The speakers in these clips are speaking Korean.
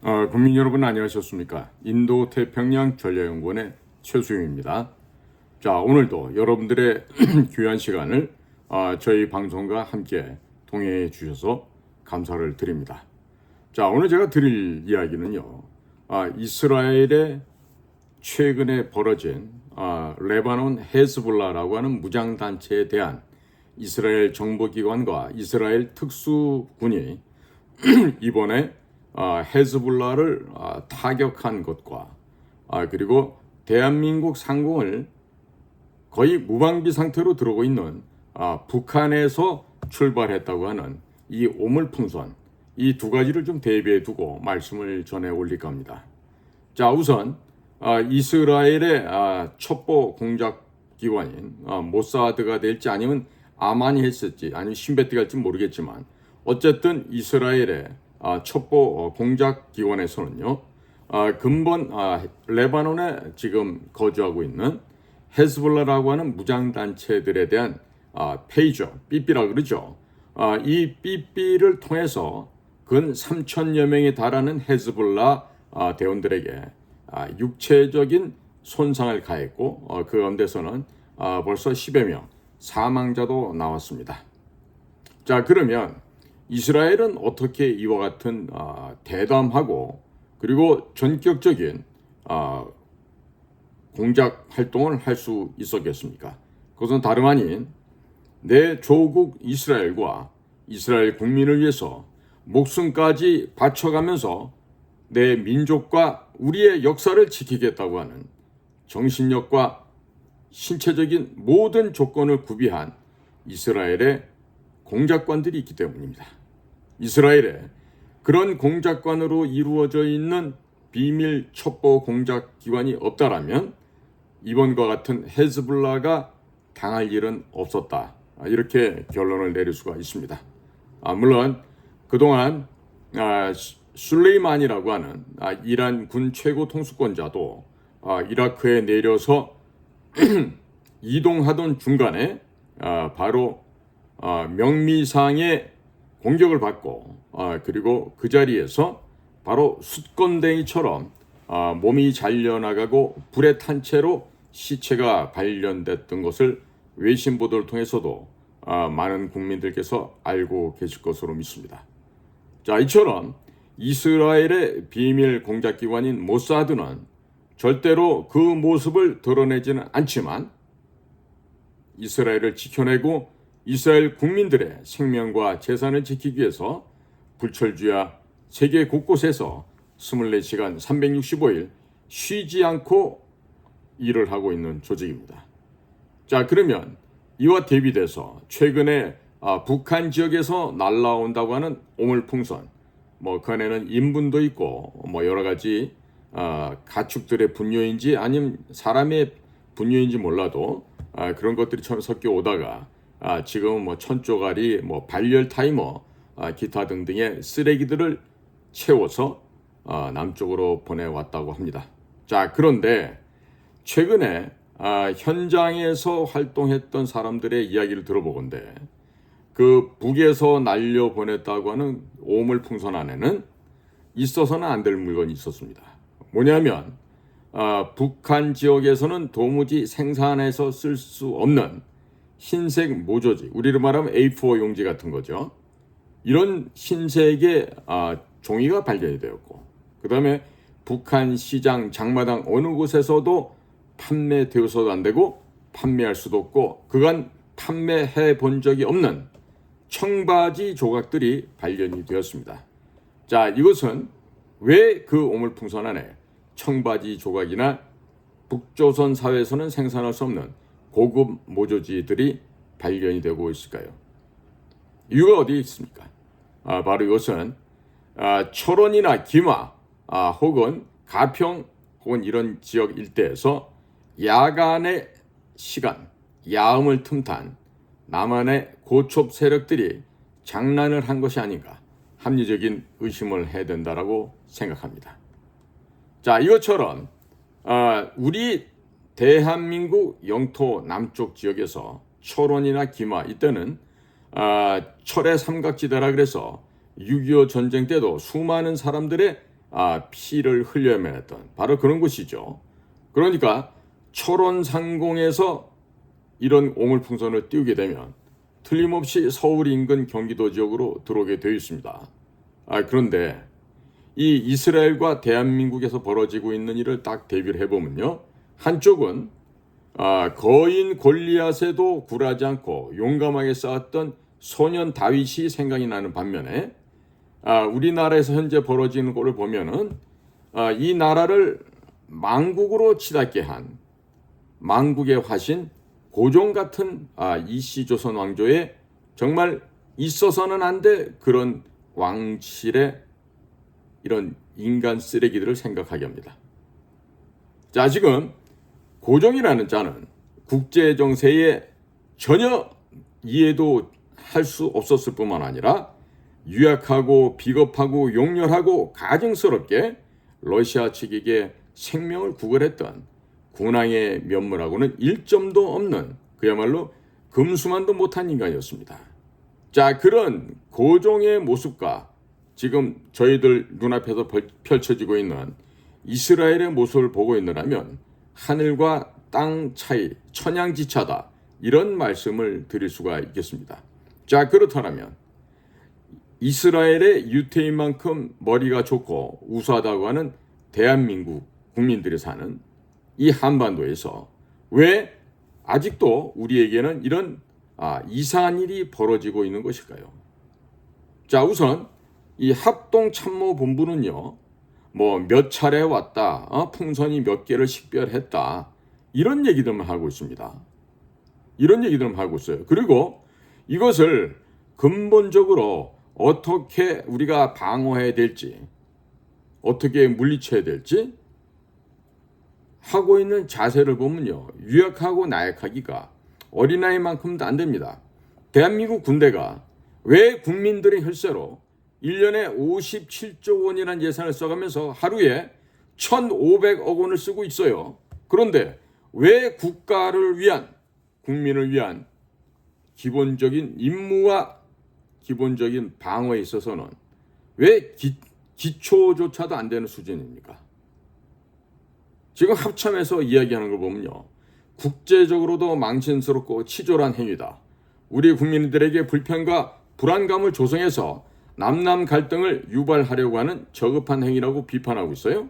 어, 국민 여러분 안녕하셨습니까? 인도 태평양 전략연구원의 최수영입니다. 자 오늘도 여러분들의 귀한 시간을 어, 저희 방송과 함께 동행해 주셔서 감사를 드립니다. 자 오늘 제가 드릴 이야기는요. 아, 이스라엘의 최근에 벌어진 아, 레바논 헤즈볼라라고 하는 무장 단체에 대한 이스라엘 정보기관과 이스라엘 특수군이 이번에 아, 헤즈볼라를 아, 타격한 것과 아, 그리고 대한민국 상공을 거의 무방비 상태로 들어오고 있는 아, 북한에서 출발했다고 하는 이 오물풍선 이 두 가지를 좀 대비해 두고 말씀을 전해 올릴까 합니다. 자 우선 아, 이스라엘의 아, 첩보 공작 기관인 아, 모사드가 될지 아니면 아마니 했을지 아니면 신베트가 할지 모르겠지만 어쨌든 이스라엘의 아, 첩보 어, 공작 기관에서는요 아, 근본 아, 레바논에 지금 거주하고 있는 헤즈볼라라고 하는 무장 단체들에 대한 아, 페이저 삐삐라 그러죠. 아, 이 삐삐를 통해서 근 3천여 명에 달하는 헤즈볼라 아, 대원들에게 아, 육체적인 손상을 가했고 어, 그 가운데서는 아, 벌써 10여 명 사망자도 나왔습니다. 자 그러면 이스라엘은 어떻게 이와 같은 아, 대담하고 그리고 전격적인 아, 공작 활동을 할 수 있었겠습니까? 그것은 다름 아닌 내 조국 이스라엘과 이스라엘 국민을 위해서 목숨까지 바쳐가면서 내 민족과 우리의 역사를 지키겠다고 하는 정신력과 신체적인 모든 조건을 구비한 이스라엘의 공작관들이 있기 때문입니다. 이스라엘에 그런 공작관으로 이루어져 있는 비밀 첩보 공작 기관이 없다라면 이번과 같은 헤즈블라가 당할 일은 없었다. 이렇게 결론을 내릴 수가 있습니다. 아, 물론 그동안 아, 술레이만이라고 하는 아, 이란 군 최고 통수권자도 아, 이라크에 내려서 이동하던 중간에 아, 바로 아, 명미상의 공격을 받고 아, 그리고 그 자리에서 바로 숫건댕이처럼 아, 몸이 잘려나가고 불에 탄 채로 시체가 발견됐던 것을 외신 보도를 통해서도 아, 많은 국민들께서 알고 계실 것으로 믿습니다. 자, 이처럼 이스라엘의 비밀 공작기관인 모사드는 절대로 그 모습을 드러내지는 않지만 이스라엘을 지켜내고 이스라엘 국민들의 생명과 재산을 지키기 위해서 불철주야 세계 곳곳에서 24시간 365일 쉬지 않고 일을 하고 있는 조직입니다. 자, 그러면 이와 대비돼서 최근에 아, 북한 지역에서 날라온다고 하는 오물풍선, 뭐 그 안에는 인분도 있고 뭐 여러 가지 아, 가축들의 분뇨인지 아니면 사람의 분뇨인지 몰라도 아, 그런 것들이 처음 섞여 오다가 아, 지금은 뭐 천조가리, 뭐 발열 타이머, 아, 기타 등등의 쓰레기들을 채워서 아, 남쪽으로 보내왔다고 합니다. 자, 그런데 최근에 아, 현장에서 활동했던 사람들의 이야기를 들어보건데 그 북에서 날려 보냈다고 하는 오물 풍선 안에는 있어서는 안 될 물건이 있었습니다. 뭐냐면 아, 북한 지역에서는 도무지 생산해서 쓸 수 없는 흰색 모조지, 우리로 말하면 A4 용지 같은 거죠. 이런 흰색의 아, 종이가 발견이 되었고, 그 다음에 북한 시장, 장마당 어느 곳에서도 판매되어서도 안 되고 판매할 수도 없고 그간 판매해 본 적이 없는 청바지 조각들이 발견이 되었습니다. 자, 이것은 왜 그 오물풍선 안에 청바지 조각이나 북조선 사회에서는 생산할 수 없는 고급 모조지들이 발견이 되고 있을까요? 이유가 어디 있습니까? 아, 바로 이것은 아, 철원이나 기마 아, 혹은 가평 혹은 이런 지역 일대에서 야간의 시간, 야음을 틈탄 남한의 고첩 세력들이 장난을 한 것이 아닌가 합리적인 의심을 해야 된다라고 생각합니다. 자, 이것처럼 아, 우리 대한민국 영토 남쪽 지역에서 철원이나 기마 이때는 아, 철의 삼각지대라 그래서 6.25 전쟁 때도 수많은 사람들의 아, 피를 흘려야만 했던 바로 그런 곳이죠. 그러니까 철원 상공에서 이런 오물풍선을 띄우게 되면 틀림없이 서울 인근 경기도 지역으로 들어오게 되어 있습니다. 아, 그런데 이 이스라엘과 대한민국에서 벌어지고 있는 일을 딱 대비를 해보면요. 한쪽은 아, 거인 골리앗에도 굴하지 않고 용감하게 싸웠던 소년 다윗이 생각이 나는 반면에 아, 우리나라에서 현재 벌어지는 것을 보면은 아, 이 나라를 망국으로 치닫게 한 망국의 화신 고종 같은 아, 이씨 조선 왕조에 정말 있어서는 안 돼 그런 왕실의 이런 인간 쓰레기들을 생각하게 합니다. 자, 지금 고종이라는 자는 국제 정세에 전혀 이해도 할 수 없었을 뿐만 아니라 유약하고 비겁하고 용렬하고 가증스럽게 러시아 측에게 생명을 구걸했던 군왕의 면모라고는 일점도 없는 그야말로 금수만도 못한 인간이었습니다. 자, 그런 고종의 모습과 지금 저희들 눈앞에서 벌- 펼쳐지고 있는 이스라엘의 모습을 보고 있느라면 하늘과 땅 차이, 천양지차다. 이런 말씀을 드릴 수가 있겠습니다. 자, 그렇다면 이스라엘의 유태인만큼 머리가 좋고 우수하다고 하는 대한민국 국민들이 사는 이 한반도에서 왜 아직도 우리에게는 이런 아, 이상한 일이 벌어지고 있는 것일까요? 자, 우선 이 합동참모본부는요, 뭐 몇 차례 왔다, 어? 풍선이 몇 개를 식별했다, 이런 얘기들만 하고 있습니다. 이런 얘기들만 하고 있어요. 그리고 이것을 근본적으로 어떻게 우리가 방어해야 될지, 어떻게 물리쳐야 될지 하고 있는 자세를 보면요. 유약하고 나약하기가 어린아이만큼도 안 됩니다. 대한민국 군대가 왜 국민들의 혈세로 1년에 57조 원이라는 예산을 써가면서 하루에 1,500억 원을 쓰고 있어요. 그런데 왜 국가를 위한, 국민을 위한 기본적인 임무와 기본적인 방어에 있어서는 왜 기, 기초조차도 안 되는 수준입니까? 지금 합참에서 이야기하는 걸 보면요. 국제적으로도 망신스럽고 치졸한 행위다. 우리 국민들에게 불편과 불안감을 조성해서 남남 갈등을 유발하려고 하는 저급한 행위라고 비판하고 있어요.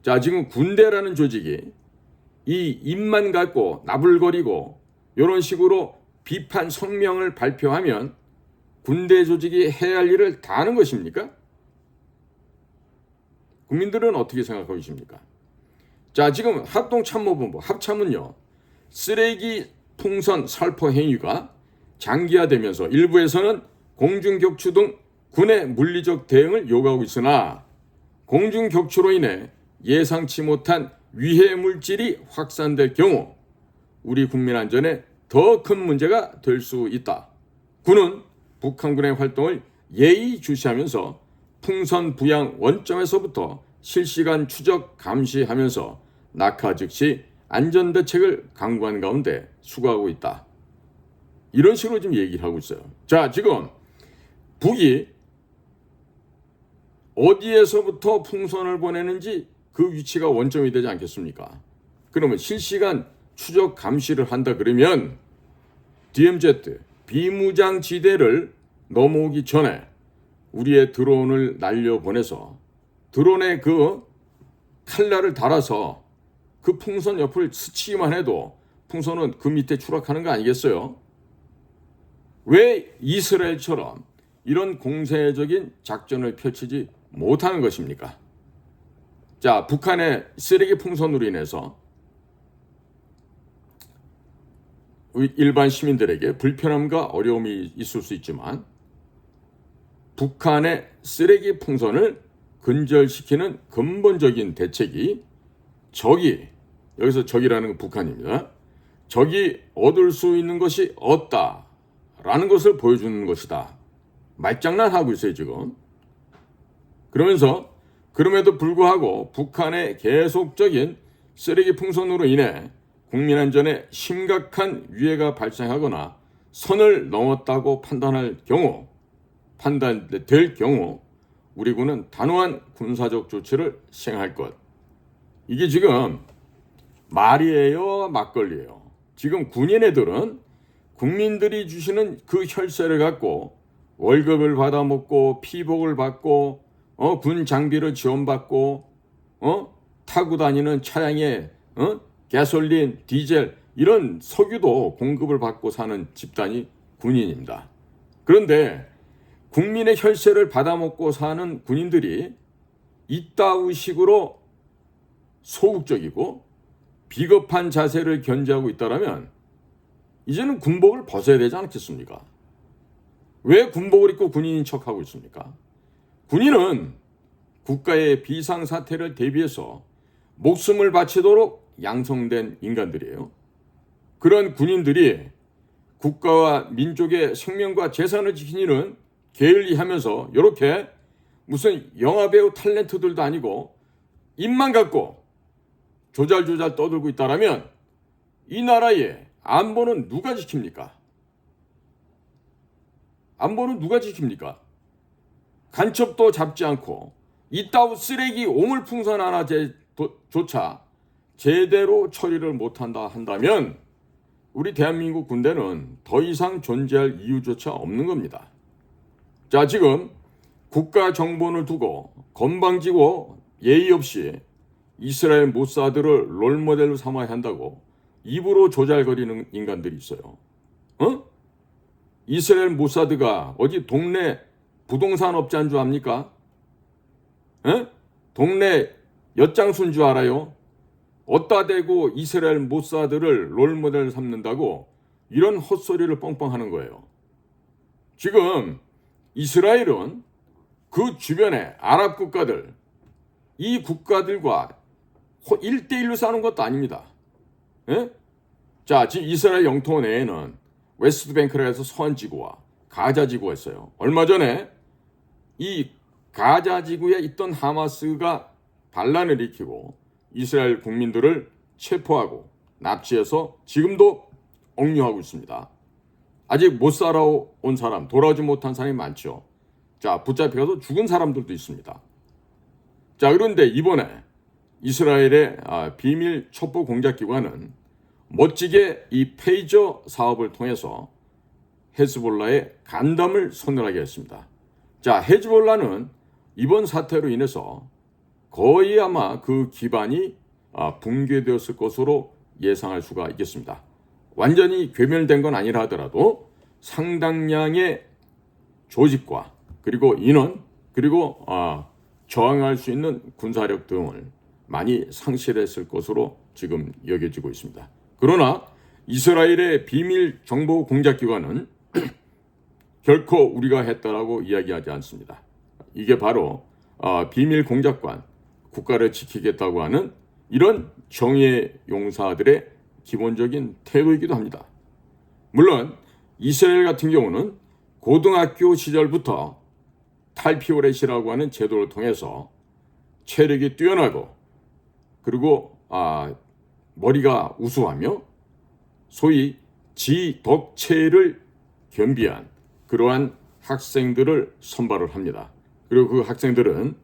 자, 지금 군대라는 조직이 이 입만 갖고 나불거리고 이런 식으로 비판 성명을 발표하면 군대 조직이 해야 할 일을 다 하는 것입니까? 국민들은 어떻게 생각하고 계십니까? 자, 지금 합동참모본부 합참은요. 쓰레기 풍선 살포 행위가 장기화되면서 일부에서는 공중격추 등 군의 물리적 대응을 요구하고 있으나 공중 격추로 인해 예상치 못한 위해 물질이 확산될 경우 우리 국민 안전에 더 큰 문제가 될 수 있다. 군은 북한군의 활동을 예의주시하면서 풍선 부양 원점에서부터 실시간 추적 감시하면서 낙하 즉시 안전 대책을 강구한 가운데 수고하고 있다. 이런 식으로 지금 얘기를 하고 있어요. 자, 지금 북이 어디에서부터 풍선을 보내는지 그 위치가 원점이 되지 않겠습니까? 그러면 실시간 추적 감시를 한다 그러면 DMZ 비무장 지대를 넘어오기 전에 우리의 드론을 날려 보내서 드론에 그 칼날을 달아서 그 풍선 옆을 스치기만 해도 풍선은 그 밑에 추락하는 거 아니겠어요? 왜 이스라엘처럼 이런 공세적인 작전을 펼치지 못하는 것입니까? 자, 북한의 쓰레기 풍선으로 인해서 일반 시민들에게 불편함과 어려움이 있을 수 있지만 북한의 쓰레기 풍선을 근절시키는 근본적인 대책이 적이 여기서 적이라는 건 북한입니다. 적이 얻을 수 있는 것이 없다라는 것을 보여주는 것이다. 말장난하고 있어요 지금. 그러면서 그럼에도 불구하고 북한의 계속적인 쓰레기 풍선으로 인해 국민 안전에 심각한 위해가 발생하거나 선을 넘었다고 판단할 경우 판단될 경우 우리 군은 단호한 군사적 조치를 시행할 것. 이게 지금 말이에요, 막걸리예요. 지금 군인 애들은 국민들이 주시는 그 혈세를 갖고 월급을 받아 먹고 피복을 받고 어, 군 장비를 지원받고 어? 타고 다니는 차량에 어? 가솔린, 디젤 이런 석유도 공급을 받고 사는 집단이 군인입니다. 그런데 국민의 혈세를 받아먹고 사는 군인들이 이따위 식으로 소극적이고 비겁한 자세를 견지하고 있다라면 이제는 군복을 벗어야 되지 않겠습니까? 왜 군복을 입고 군인인 척하고 있습니까? 군인은 국가의 비상사태를 대비해서 목숨을 바치도록 양성된 인간들이에요. 그런 군인들이 국가와 민족의 생명과 재산을 지키는 게을리 하면서 이렇게 무슨 영화배우 탤런트들도 아니고 입만 갖고 조잘조잘 떠들고 있다라면 이 나라의 안보는 누가 지킵니까? 안보는 누가 지킵니까? 간첩도 잡지 않고 이따위 쓰레기 오물풍선 하나 제, 도, 조차 제대로 처리를 못한다 한다면 우리 대한민국 군대는 더 이상 존재할 이유조차 없는 겁니다. 자, 지금 국가 정보를 두고 건방지고 예의 없이 이스라엘 모사드를 롤모델로 삼아야 한다고 입으로 조잘거리는 인간들이 있어요. 어? 이스라엘 모사드가 어디 동네 부동산 업자인 줄 압니까? 에? 동네 엿장수인 줄 알아요? 어따 대고 이스라엘 모사드를 롤모델 삼는다고 이런 헛소리를 뻥뻥 하는 거예요. 지금 이스라엘은 그 주변의 아랍 국가들, 이 국가들과 1대1로 싸는 것도 아닙니다. 에? 자, 지금 이스라엘 영토 내에는 웨스트뱅크라 해서 서한지구와 가자지구가 있어요. 얼마 전에 이 가자 지구에 있던 하마스가 반란을 일으키고 이스라엘 국민들을 체포하고 납치해서 지금도 억류하고 있습니다. 아직 못 살아온 사람, 돌아오지 못한 사람이 많죠. 자, 붙잡혀서 죽은 사람들도 있습니다. 자, 그런데 이번에 이스라엘의 아, 비밀 첩보 공작 기관은 멋지게 이 페이저 사업을 통해서 헤즈볼라의 간담을 서늘하게 했습니다. 자, 헤즈볼라는 이번 사태로 인해서 거의 아마 그 기반이 아, 붕괴되었을 것으로 예상할 수가 있겠습니다. 완전히 괴멸된 건 아니라 하더라도 상당량의 조직과 그리고 인원 그리고 아, 저항할 수 있는 군사력 등을 많이 상실했을 것으로 지금 여겨지고 있습니다. 그러나 이스라엘의 비밀 정보 공작 기관은 결코 우리가 했다라고 이야기하지 않습니다. 이게 바로 아, 비밀 공작관 국가를 지키겠다고 하는 이런 정예 용사들의 기본적인 태도이기도 합니다. 물론 이스라엘 같은 경우는 고등학교 시절부터 탈피오렛이라고 하는 제도를 통해서 체력이 뛰어나고 그리고 아, 머리가 우수하며 소위 지덕체를 겸비한 그러한 학생들을 선발을 합니다. 그리고 그 학생들은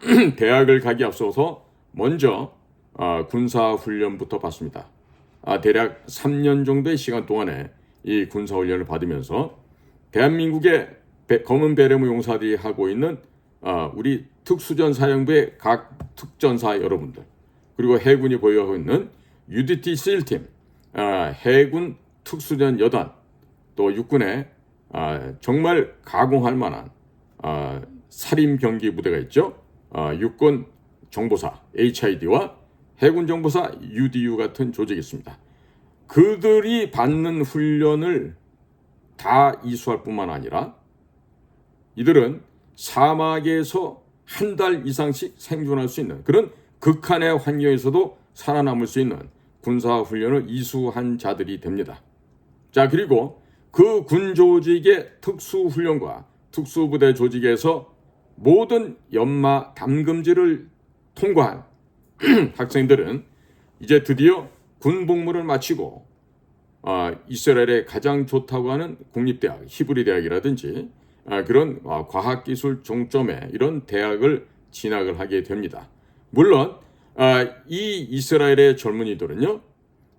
대학을 가기 앞서서 먼저 아, 군사 훈련부터 받습니다. 아, 대략 3년 정도의 시간 동안에 이 군사 훈련을 받으면서 대한민국의 배, 검은 베레모 용사들이 하고 있는 아, 우리 특수전 사령부의 각 특전사 여러분들 그리고 해군이 보유하고 있는 UDT SEAL팀, 아, 해군 특수전 여단, 또 육군의 아, 정말 가공할 만한 아, 살인 병기 부대가 있죠. 아, 육군 정보사 HID와 해군 정보사 UDU 같은 조직이 있습니다. 그들이 받는 훈련을 다 이수할 뿐만 아니라 이들은 사막에서 한 달 이상씩 생존할 수 있는 그런 극한의 환경에서도 살아남을 수 있는 군사 훈련을 이수한 자들이 됩니다. 자, 그리고 그 군 조직의 특수 훈련과 특수부대 조직에서 모든 연마 담금질을 통과한 학생들은 이제 드디어 군 복무를 마치고 아, 이스라엘의 가장 좋다고 하는 국립대학 히브리 대학이라든지 아, 그런 아, 과학기술 종점에 이런 대학을 진학을 하게 됩니다. 물론 아, 이 이스라엘의 젊은이들은요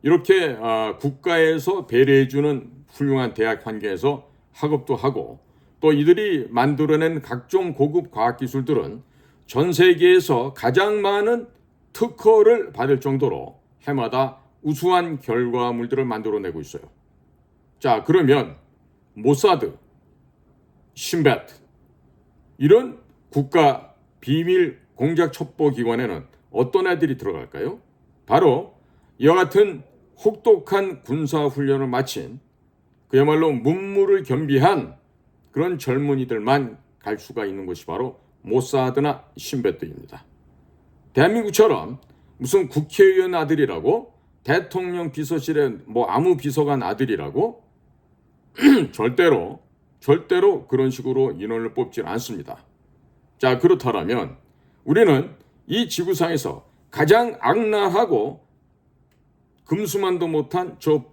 이렇게 아, 국가에서 배려해주는 훌륭한 대학 환경에서 학업도 하고 또 이들이 만들어낸 각종 고급 과학기술들은 전 세계에서 가장 많은 특허를 받을 정도로 해마다 우수한 결과물들을 만들어내고 있어요. 자, 그러면 모사드, 신베트 이런 국가 비밀 공작 첩보 기관에는 어떤 애들이 들어갈까요? 바로 이와 같은 혹독한 군사 훈련을 마친 그야말로 문무를 겸비한 그런 젊은이들만 갈 수가 있는 것이 바로 모사드나 신베트입니다. 대한민국처럼 무슨 국회의원 아들이라고 대통령 비서실에 뭐 아무 비서관 아들이라고 절대로 절대로 그런 식으로 인원을 뽑지 않습니다. 자 그렇다면 우리는 이 지구상에서 가장 악랄하고 금수만도 못한 저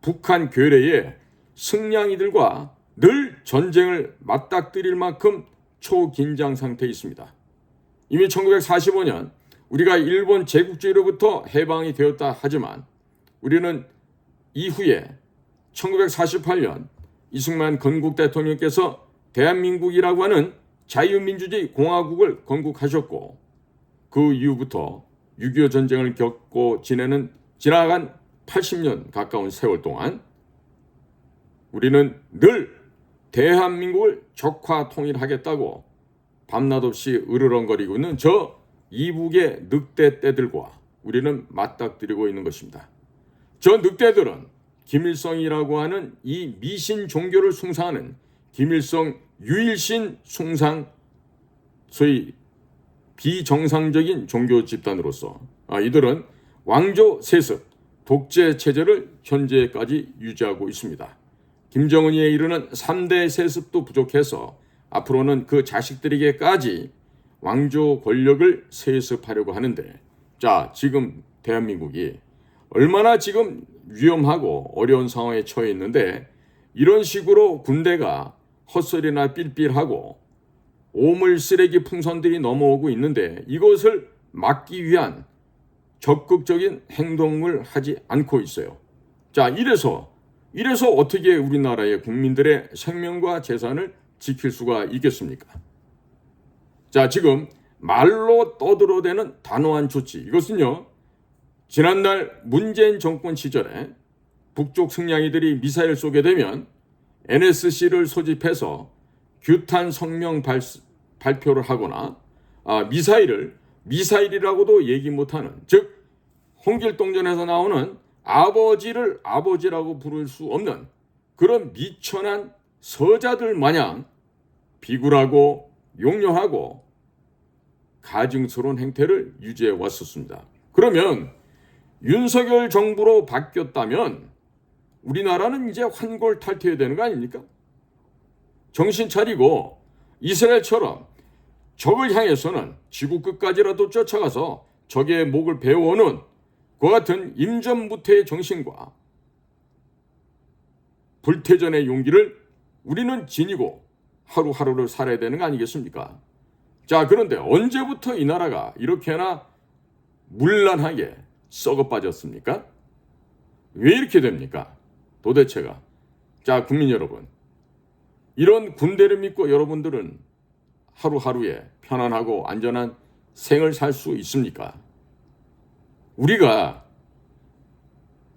북한 괴뢰의 승냥이들과 늘 전쟁을 맞닥뜨릴 만큼 초긴장 상태에 있습니다. 이미 1945년 우리가 일본 제국주의로부터 해방이 되었다 하지만 우리는 이후에 1948년 이승만 건국 대통령께서 대한민국이라고 하는 자유민주주의 공화국을 건국하셨고 그 이후부터 6.25 전쟁을 겪고 지내는 지나간 80년 가까운 세월 동안 우리는 늘 대한민국을 적화 통일하겠다고 밤낮 없이 으르렁거리고 있는 저 이북의 늑대 떼들과 우리는 맞닥뜨리고 있는 것입니다. 저 늑대들은 김일성이라고 하는 이 미신 종교를 숭상하는 김일성 유일신 숭상 소위 비정상적인 종교 집단으로서 아, 이들은 왕조 세습 독재 체제를 현재까지 유지하고 있습니다. 김정은이에 이르는 3대 세습도 부족해서 앞으로는 그 자식들에게까지 왕조 권력을 세습하려고 하는데 자 지금 대한민국이 얼마나 지금 위험하고 어려운 상황에 처해 있는데 이런 식으로 군대가 헛소리나 삘삘하고 오물 쓰레기 풍선들이 넘어오고 있는데 이것을 막기 위한 적극적인 행동을 하지 않고 있어요. 자, 이래서 이래서 어떻게 우리나라의 국민들의 생명과 재산을 지킬 수가 있겠습니까? 자, 지금 말로 떠들어대는 단호한 조치. 이것은요, 지난날 문재인 정권 시절에 북쪽 승냥이들이 미사일 쏘게 되면 NSC를 소집해서 규탄 성명 발, 발표를 하거나 아, 미사일을 미사일이라고도 얘기 못하는 즉 홍길동전에서 나오는 아버지를 아버지라고 부를 수 없는 그런 미천한 서자들 마냥 비굴하고 용려하고 가증스러운 행태를 유지해 왔었습니다. 그러면 윤석열 정부로 바뀌었다면 우리나라는 이제 환골탈퇴해야 되는 거 아닙니까? 정신 차리고 이스라엘처럼 적을 향해서는 지구 끝까지라도 쫓아가서 적의 목을 베어오는 그 같은 임전무태의 정신과 불태전의 용기를 우리는 지니고 하루하루를 살아야 되는 거 아니겠습니까? 자, 그런데 언제부터 이 나라가 이렇게나 문란하게 썩어 빠졌습니까? 왜 이렇게 됩니까? 도대체가. 자, 국민 여러분. 이런 군대를 믿고 여러분들은 하루하루에 편안하고 안전한 생을 살 수 있습니까? 우리가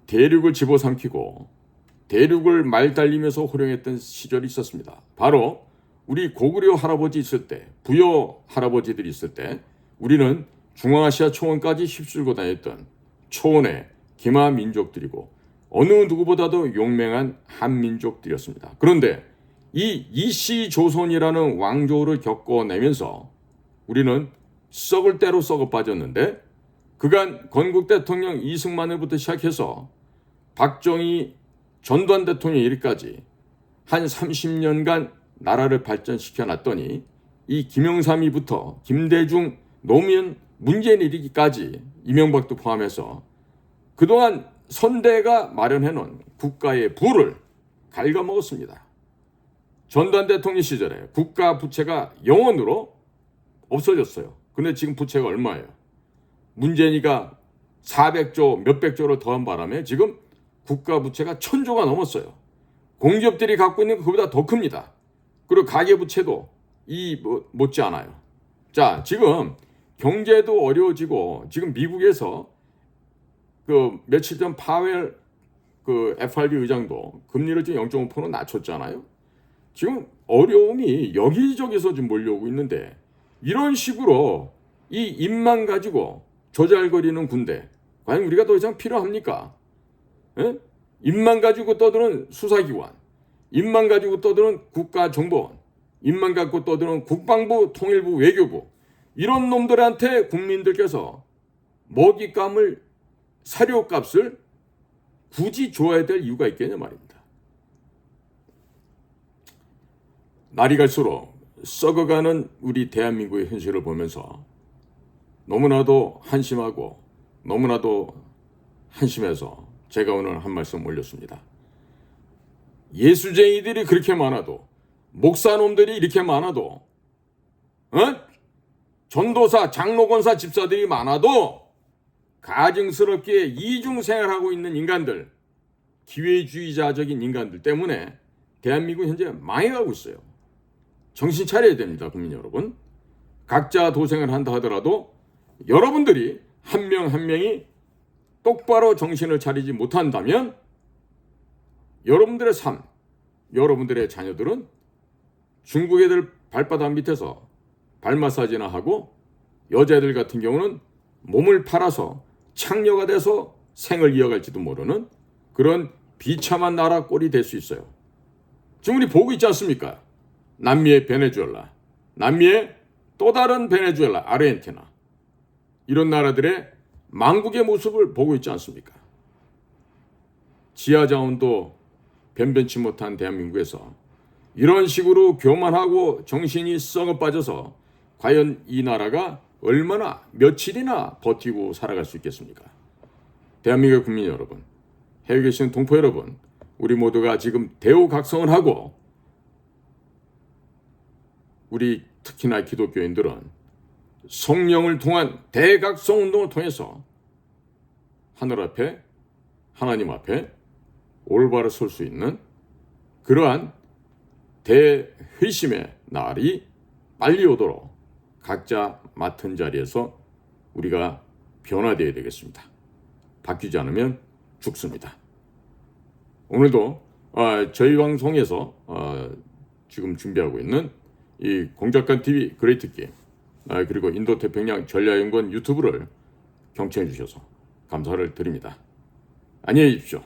대륙을 집어삼키고 대륙을 말달리면서 호령했던 시절이 있었습니다. 바로 우리 고구려 할아버지 있을 때, 부여 할아버지들이 있을 때 우리는 중앙아시아 초원까지 휩쓸고 다녔던 초원의 기마 민족들이고 어느 누구보다도 용맹한 한민족들이었습니다. 그런데 이 이씨 조선이라는 왕조를 겪어내면서 우리는 썩을 대로 썩어 빠졌는데 그간 건국 대통령 이승만을부터 시작해서 박정희 전두환 대통령 이르까지 한 30년간 나라를 발전시켜 놨더니 이 김영삼이부터 김대중, 노무현, 문재인 이르기까지 이명박도 포함해서 그동안 선대가 마련해 놓은 국가의 부를 갉아먹었습니다. 전두환 대통령 시절에 국가 부채가 영원으로 없어졌어요. 근데 지금 부채가 얼마예요? 문재인이가 400조 몇백 조를 더한 바람에 지금 국가 부채가 천조가 넘었어요. 공기업들이 갖고 있는 그보다 더 큽니다. 그리고 가계 부채도 이 뭐- 못지 않아요. 자, 지금 경제도 어려워지고 지금 미국에서 그 며칠 전 파웰 그 FRB 의장도 금리를 지금 0.5% 낮췄잖아요. 지금 어려움이 여기저기서 좀 몰려오고 있는데 이런 식으로 이 입만 가지고 조잘거리는 군대 과연 우리가 더 이상 필요합니까? 예? 입만 가지고 떠드는 수사기관, 입만 가지고 떠드는 국가정보원, 입만 갖고 떠드는 국방부, 통일부, 외교부 이런 놈들한테 국민들께서 먹잇감을 사료값을 굳이 줘야 될 이유가 있겠냐 말입니다. 날이 갈수록 썩어가는 우리 대한민국의 현실을 보면서 너무나도 한심하고 너무나도 한심해서 제가 오늘 한 말씀 올렸습니다. 예수쟁이들이 그렇게 많아도 목사놈들이 이렇게 많아도 어? 전도사, 장로권사, 집사들이 많아도 가증스럽게 이중생활하고 있는 인간들, 기회주의자적인 인간들 때문에 대한민국 현재 망해가고 있어요. 정신 차려야 됩니다, 국민 여러분. 각자 도생을 한다 하더라도 여러분들이 한명한 명이 똑바로 정신을 차리지 못한다면 여러분들의 삶, 여러분들의 자녀들은 중국 애들 발바닥 밑에서 발 마사지나 하고 여자애들 같은 경우는 몸을 팔아서 창녀가 돼서 생을 이어갈지도 모르는 그런 비참한 나라 꼴이 될 수 있어요. 지금 우리 보고 있지 않습니까? 남미의 베네수엘라, 남미의 또 다른 베네수엘라, 아르헨티나 이런 나라들의 망국의 모습을 보고 있지 않습니까? 지하 자원도 변변치 못한 대한민국에서 이런 식으로 교만하고 정신이 썩어 빠져서 과연 이 나라가 얼마나 며칠이나 버티고 살아갈 수 있겠습니까? 대한민국의 국민 여러분, 해외 계신 동포 여러분, 우리 모두가 지금 대우각성을 하고 우리 특히나 기독교인들은 성령을 통한 대각성 운동을 통해서 하늘 앞에 하나님 앞에 올바로 설 수 있는 그러한 대회심의 날이 빨리 오도록 각자 맡은 자리에서 우리가 변화되어야 되겠습니다. 바뀌지 않으면 죽습니다. 오늘도 어, 저희 방송에서 어, 지금 준비하고 있는 이 공작관 TV 그레이트 게임 아, 그리고 인도 태평양 전략연구원 유튜브를 경청해 주셔서 감사를 드립니다. 안녕히 계십시오.